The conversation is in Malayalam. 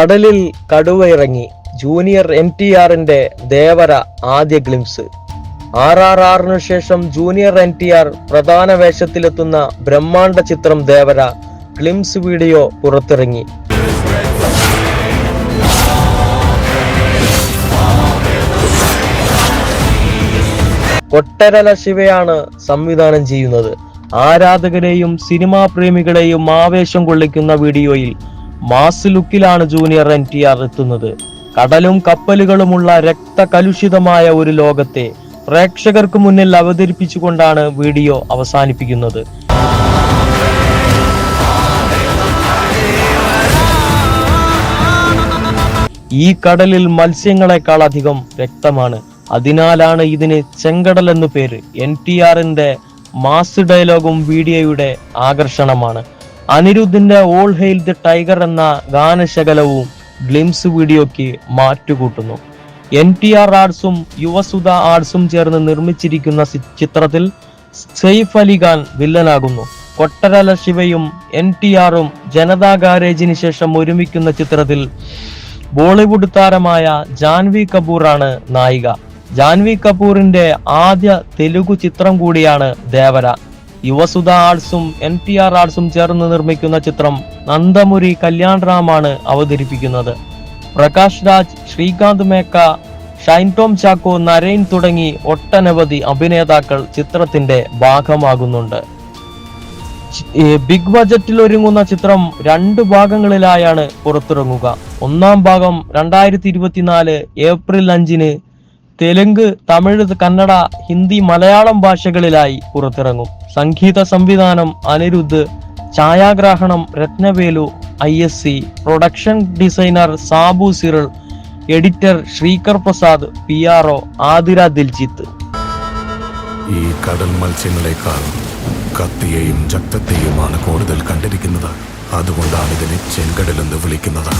കടലിൽ കടുവയിറങ്ങി ജൂനിയർ എൻ ടി ആറിന്റെ ദേവര ആദ്യ ഗ്ലിംസ്. ആർ ആർ ആറിനു ശേഷം ജൂനിയർ എൻ ടി ആർ പ്രധാന വേഷത്തിലെത്തുന്ന ബ്രഹ്മാണ്ഡ ചിത്രം ദേവര ഗ്ലിംസ് വീഡിയോ പുറത്തിറങ്ങി. കൊട്ടരല ശിവയാണ് സംവിധാനം ചെയ്യുന്നത്. ആരാധകരെയും സിനിമാ പ്രേമികളെയും ആവേശം കൊള്ളിക്കുന്ന വീഡിയോയിൽ മാസ് ലുക്കിലാണ് ജൂനിയർ എൻ ടി ആർ എത്തുന്നത്. കടലും കപ്പലുകളുമുള്ള രക്തകലുഷിതമായ ഒരു ലോകത്തെ പ്രേക്ഷകർക്ക് മുന്നിൽ അവതരിപ്പിച്ചുകൊണ്ടാണ് വീഡിയോ അവസാനിപ്പിക്കുന്നത്. ഈ കടലിൽ മത്സ്യങ്ങളെക്കാൾ അധികം വ്യക്തമാണ് അതിനാലാണ് ഇതിന് ചെങ്കടൽ എന്നു പേര്. എൻ ടി ആറിന്റെ മാസ് ഡയലോഗും വീഡിയോയുടെ ആകർഷണമാണ്. അനിരുദ്ധിന്റെ ഓൾ ഹെയിൽ ദി ടൈഗർ എന്ന ഗാനശകലവും ഗ്ലിംസ് വീഡിയോയ്ക്ക് മാറ്റുകൂട്ടുന്നു. എൻ ടി ആർ ആർട്സും യുവസുധ ആർട്സും ചേർന്ന് നിർമ്മിച്ചിരിക്കുന്ന ചിത്രത്തിൽ സെയ്ഫ് അലി ഖാൻ വില്ലനാകുന്നു. കൊട്ടരല ശിവയും എൻ ടി ആറും ജനതാ ഗാരേജിന് ശേഷം ഒരുമിക്കുന്ന ചിത്രത്തിൽ ബോളിവുഡ് താരമായ ജാൻവി കപൂറാണ് നായിക. ജാൻവി കപൂറിന്റെ ആദ്യ തെലുഗു ചിത്രം കൂടിയാണ് ദേവര. യുവസുധ ആർട്സും എൻ ടി ആർ ആർട്സും ചേർന്ന് നിർമ്മിക്കുന്ന ചിത്രം നന്ദമുരി കല്യാൺ റാമാണ് അവതരിപ്പിക്കുന്നത്. പ്രകാശ് രാജ് ശ്രീകാന്ത് മേക്ക ഷൈൻ ടോം ചാക്കോ നരൈൻ തുടങ്ങി ഒട്ടനവധി അഭിനേതാക്കൾ ചിത്രത്തിന്റെ ഭാഗമാകുന്നുണ്ട്. ബിഗ് ബജറ്റിൽ ഒരുങ്ങുന്ന ചിത്രം രണ്ട് ഭാഗങ്ങളിലായാണ് പുറത്തിറങ്ങുക. ഒന്നാം ഭാഗം രണ്ടായിരത്തി ഇരുപത്തിനാല് ഏപ്രിൽ അഞ്ചിന് തെലുങ്ക് തമിഴ് കന്നഡ ഹിന്ദി മലയാളം ഭാഷകളിലായി പുറത്തിറങ്ങും. സംഗീത സംവിധാനം Anirudh ഛായാഗ്രാഹണം Rathnavelu I S C production designer Sabu Cyril editor Sreekar Prasad P R O Athira Diljith. ഈ കടൽ മത്സ്യങ്ങളെക്കാൾ കത്തിയെയും രക്തത്തെയുമാണ് കൂടുതൽ കണ്ടിരിക്കുന്നത്. അതുകൊണ്ടാണ് ഇതിനെ ചെങ്കടലെന്ന് വിളിക്കുന്നത്.